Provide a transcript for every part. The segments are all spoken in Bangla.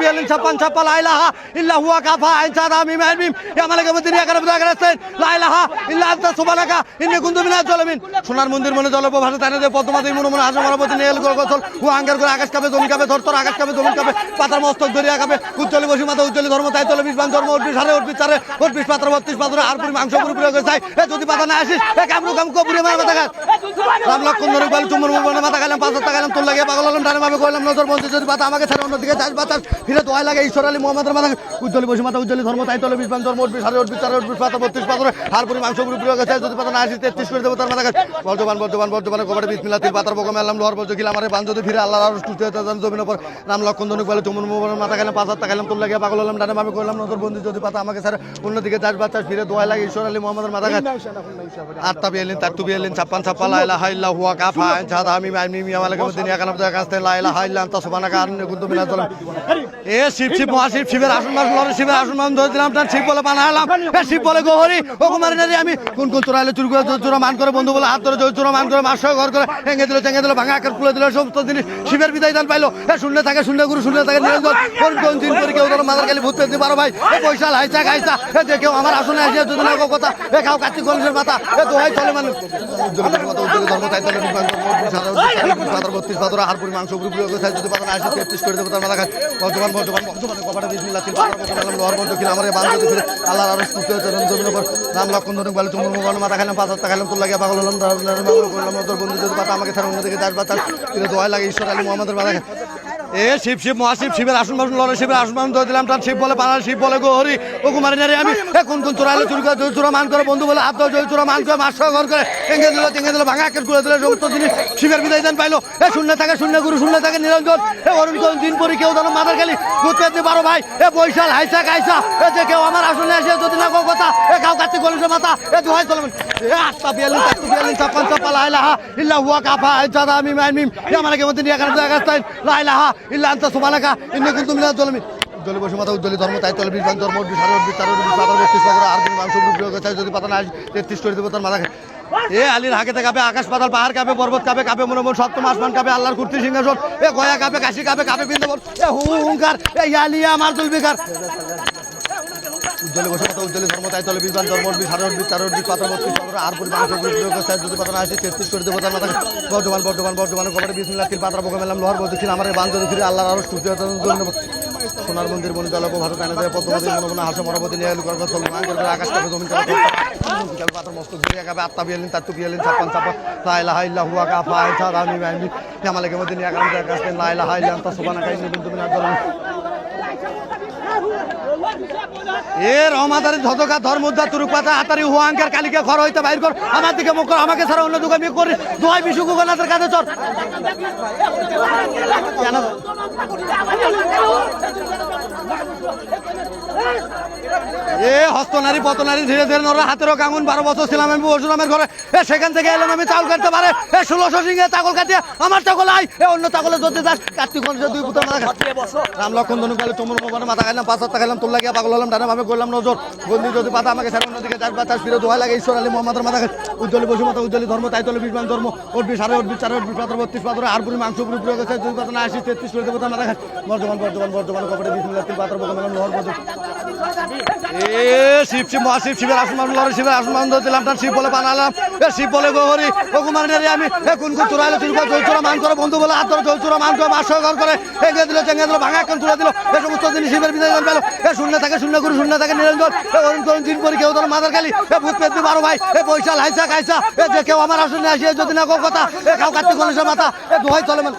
বিয়াল্লিশ ছাপ্পান ছাপ্পা লাইলাহা ইল্লা হুয়া কাফা আইন সাদা মিম আইন মিম ইয়া মালিকা মুদ্দিন, ইয়া কারাবুদা কারাস্তাইন লাইলাহা ইল্লা আনতা, সুবহানাকা, ইন্নী কুনতু মিনাজ জালিমিন সোনার মন্দির মনে জলপ ভাষা তাই না পদ্মাবতী মনে মনে হাসা মারাবতী নেল গোসল। হুয়া আঙ্গার করে আকাশ কাপে, জমি কাপে, ধর তোর আকাশ কাপে, জমি কাপে, পাতার মস্তক ধরিয়া কাপে। উজ্জ্বলি বসি মাথা উজ্জ্বলি ধর্ম, তাই তলে বিশ বান ধর্ম উঠবি সারে উঠবি চারে উঠবি পাত্র, বত্রিশ পাত্র, আর পুরি মাংস পুরি পুরি চাই। এ যদি পাতা না আসিস, এ কামরু কাম কপুরে মাথা মাথা খাস রাম লক্ষণ ধরে বলে চুমুর মুখ মাথা খাইলাম, পাঁচ হাজার টাকা তোর লাগে পাগল হলাম ডানে ভাবে করলাম নজর বন্ধু যদি পাতা আমাকে ছেড়ে, অন্যদিকে যাস, বাতাস। ফিরে দোয়াই লাগে, ঈশ্বর আলী মোহাম্মদের মাথা উজ্জ্বলি বসি মাথা উজ্জ্বলি ধর্ম, তাই তলে বিশ ধর্ম, উঠবি সারে উঠবি, চারে উঠবি পাতা বত্রিশ, পাত্র আর পুরি মাংস চাই যদি পাতা না আসিস তেত্রিশ করে দেবো তার মাথা খাস বর্তমান বর্তমান বর্তমানে কবারে বিসমিল্লাহ তিল পাতার বকম আল্লাহ লোহার আমারে বান যদি ফিরে, আল্লাহর আরও সুস্থ হতে জমির উপর। নাম লক্ষণ ধনুক বলে চুমুর মুখ মাথা খাইলাম পাঁচ টাকা খাইলাম তোর লাগে পাগল হলাম, ডানে ভাবে করলাম, নজর বন্ধু যদি পাতা আমাকে স্যার অন্যদিকে যাস বাচ্চা ফিরে দোয়াই লাগে, ঈশ্বর আলী মোহাম্মদের মাথা খাস আত্তা বিয়ালিন তাত্তু বিয়ালিন ছাপ্পান ছাপ্পা লাইলা হাইল্লা হুয়া কাফা জাদা আমি মাই মিমি আমালকে মধ্যে নিয়া কানাম দেখা কাস্তে লাইলা হাইল্লা আন্তা আরনে কুনতু জালিম এ শিব শিব মহাশিব শিবের আসন মাস শিবের আসন মান ধরে দিলাম তার শিব বলে বানালাম এ শিব বলে গোহরি ও কুমারী নারী আমি কোন কোন চোরাইলে চুরি করে চোরা মান করে বন্ধু বলে হাত ধরে জয় চোরা মান করে মাস ঘর করে ভেঙে দিল চেঙে দিল ভাঙা আকার খুলে দিল সমস্ত জিনিস শিবের বিদায় দান পাইলো এ শূন্য থাকে শূন্য গুরু শূন্য থাকে নিরঞ্জন কোন কোন দিন করে কেউ ধরো মাদার কালি ভূত পেতে পারো ভাই এ পয়সা লাইসা খাইসা এ যে কেউ আমার আসনে আসিয়া যদি না কথা এ খাও কাচ্চি কলসের মাথা এ দোহাই চলে উজ্জ্বল ধর্ম তাই তলে বিমান পাথর বত্রিশ পাথর আর পরি মাংস উপরে প্রয়োগ চাই যদি পাথর আসে তেত্রিশ করে দেবো তার মাথা খায় বর্তমান বর্তমান বর্তমানে কপাটা বিসমিল্লাহ তিন আলম লোহার মধ্যে কিনা আমার বান যদি ফিরে। আল্লাহর আরও সুস্থ হয়েছে জমির উপর বলে পাগল আমাকে ছাড়া অন্যদিকে দোয়াই লাগে, ঈশ্বর আলী মোহাম্মদের মাথা এ শিব শিব মহাশিব শিবের আসন বাসন লড়ে শিবের আসন বাসন ধরে দিলাম তার শিব বলে পাড়ার শিব বলে গহরি ও কুমারী নারী আমি কোন কোন চোরাইলে চুরি করে জয় চোরা মান করে বন্ধু বলে হাত জয় চোরা মান করে মাস ঘর করে টেঙ্গে দিল টেঙ্গে দিল ভাঙা আকের করে দিল সমস্ত জিনিস শিবের বিদায় দান পাইলো এ শূন্য থাকে শূন্য গুরু শূন্য থাকে নিরঞ্জন এ অরুণ দিন পরে কেউ যেন মাথার খালি দিতে পারো ভাই এ বৈশাল হাইসা খাইসা এ যে কেউ আমার আসনে আসে যদি না কো কথা এ কাউ কাচ্চি গলিসে মাথা এ দুহাই চলবেন এ আটটা বিয়াল্লিশ চারটে বিয়াল্লিশ ছাপ্পান ছাপ্পা লাইলাহা ইল্লা হুয়া কাফা জাদা আমি মাইন মিম ইয়া মালাকে মধ্যে নিয়ে কারণ লাইলাহা ইল্লা আনতা সুবহানাকা ইন্নী কুনতু মিনাজ জালিমিন উজ্জ্বলি বসে মাথা উদ্দলি ধর্ম, তাই তলে বিশ ধর্ম সারে উঠবি চারে উঠবি পাতার বত্রিশ পাতার আর কোনো মাংস চাই যদি পাতা না আসে, তেত্রিশ করে দেবো তার মাথা। এ আলীর হাকেতে কাপে, আকাশ পাতাল, পাহাড় কাপে, পর্বত কাপে কাপে মনে মন সপ্তম আসমান কাপে, আল্লাহর কুর্তি, সিংহাসন, এ গয়া কাপে, কাশি কাপে কাপে বৃন্দাবন এ হুঙ্কার, এ ইয়ালিয়া আমার তুলবিকার উজ্জ্বলে বসে মাথা উজ্জ্বলে ধর্ম, তাই তলে বিমান ধর্ম উঠবি সারে উঠবি চারে উঠবি পাতা বত্রিশ পাতার আর পরি মাংস উপযোগ চাই যদি পাতা না আসে, তেত্রিশ করে দেবো তার মাথা খায়। বর্ধমান বর্ধমান বর্ধমান কবারে বিসমিল্লাহ তিল পাত্রা বোকা মেলাম, লোহার বলতে আমার বান্ধব ফিরে, আল্লাহর আরও জন্য সোনার মন্দির মনে জলপ, ভারত আনে দেয় পদ্মপতি মনে মনে হাসে মরাপতি নিয়ে এলু করবে চলবে মান করবে আকাশ কাপে, জমিন কাপে বিকাল পাতার মস্ত ঘুরে কাপে, আত্মা বিয়ালিন তাত্তু বিয়ালিন ছাপ্পান ছাপ্পা লাইলা হাইল্লা হুয়া কাফা আইছা রামি বাইমি আমালেকে মধ্যে নিয়ে আকাশ লাইলা হাইল্লা আন্তা সুবানা কাইনি বিন্দু বিনা জলম এ ধতকা ধদকা ধর্মুদ্দা তুরুক পাতা হাতারি হুয়াঙ্কার কালিকে ঘর হইতে বাইর কর। আমার দিকে মুখ আমাকে ছাড়া অন্য দোকান আমি করি। দোয়াই বিশু গুগনাথের কাছে চল। কেন এ হস্তনারী পতনারী ধীরে ধীরে নর হাতেরও কাঙুন বারো বছর ছিলাম আমি পরশুরামের ঘরে। এ সেখান থেকে এলাম আমি চাউল কাটতে পারে। এ ষোলোশো সিংহে চাকল কাটিয়ে আমার চাকল আই এ অন্য চাকলে যদি যাস। কার্তিক দুই পুত্র মাথা খায়। রাম লক্ষণ ধনু কালে তুমুর মোবাইলে মাথা খাইলাম পাঁচ হাত খাইলাম তোর লাগিয়া পাগল হলাম ডানে ভাবে করলাম নজর। বন্দি যদি পাতা আমাকে সারা অন্যদিকে যাস বাতাস ফিরে দোয়া লাগে ঈশ্বর আলী মোহাম্মদের মাথা খায়। উজ্জ্বলি বসু মাথা উজ্জ্বলি ধর্ম তাই তলে বিশমান ধর্ম। উঠবি সাড়ে উঠবি চারে উঠবি পাত্র বত্রিশ পাত্র আর পুরি মাংস পুরি প্রয়োগ আছে দুই পাতা না আসি তেত্রিশ করে দেবো মাথা খায়। বর্ধমান বর্ধমান বর্ধমান কপড়ে বিশ মিনিট তিন পাত্র মেলাম লোহার বন্ধু এ শিব শিব মহাশিব শিবের আসমান লড়ে শিবের আসমান ধরে দিলাম, তার শিব বলে বানালাম। এ শিব বলে গহরি কুমার আমি এ কোন কোন চুরি করে জলচোরা মান করে বন্ধু বলে হাত ধরে জলচোরা মান করে মাস ঘর করে এগিয়ে দিল চেঙ্গে দিল, ভাঙা এখন তুলে দিল। এ সমস্ত জিনিস শিবের বিদায় দান পেল এ শূন্য থাকে, শূন্য গুরু, শূন্য থাকে, নিরঞ্জন। এ অরুণ তরুণ দিন পরি, কেউ ধর মাদার খালি এ ভূত পেতনি বারো ভাই, এ পয়সা লাইসা খাইসা এ যে কেউ আমার আসনে আসিয়ে যদি না কেউ কথা, এ খাও কাটতে গণেশের মাথা, এ দোহাই চলে মানে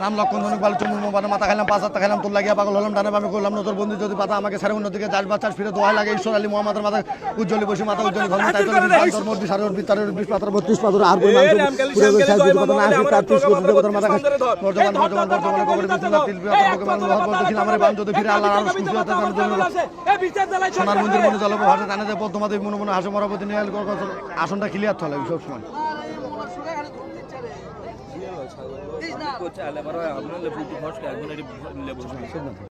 রাম লক্ষণ ধনুক বাল চুমুর মোবানে মাথা খাইলাম পাঁচ হাত খেলাম তোর লাগিয়া পাগল হলাম ডানে বামে করলাম নজর বন্দি যদি পাতা আমাকে সারে অন্যদিকে চাষ বাচ্চার ফিরে দোহাই লাগে ঈশ্বর আলী মোহাম্মদের মাথা উজ্জ্বলী বসে মাথা উজ্জ্বলী ঘর তাই ধর্ম বিশ হাজার বিশ তারের বিশ পাতার বত্রিশ পাতার আর পরিমাণ পুরো সাইজ বিশ পাতার না আসি তার ত্রিশ কোটি দেবতার মাথা খাই বর্তমান বর্তমান বর্তমান কবরে বিসমিল্লাহ তিল পাতার বকে মেলাম লোহার বজে খির আমার বান্ধতে ফিরে আল্লাহর আরশ কিছু হতে জানো জন্য সোনার মন্দির মনে জল ভাষা জানে যে পদ্মাদেবী মনে মনে হাসে মরাপতি নিয়ে আসনটা ক্লিয়ার চলে সবসময়। করছে আলে আবার আপনার লেবু ফসকে একজন লেবু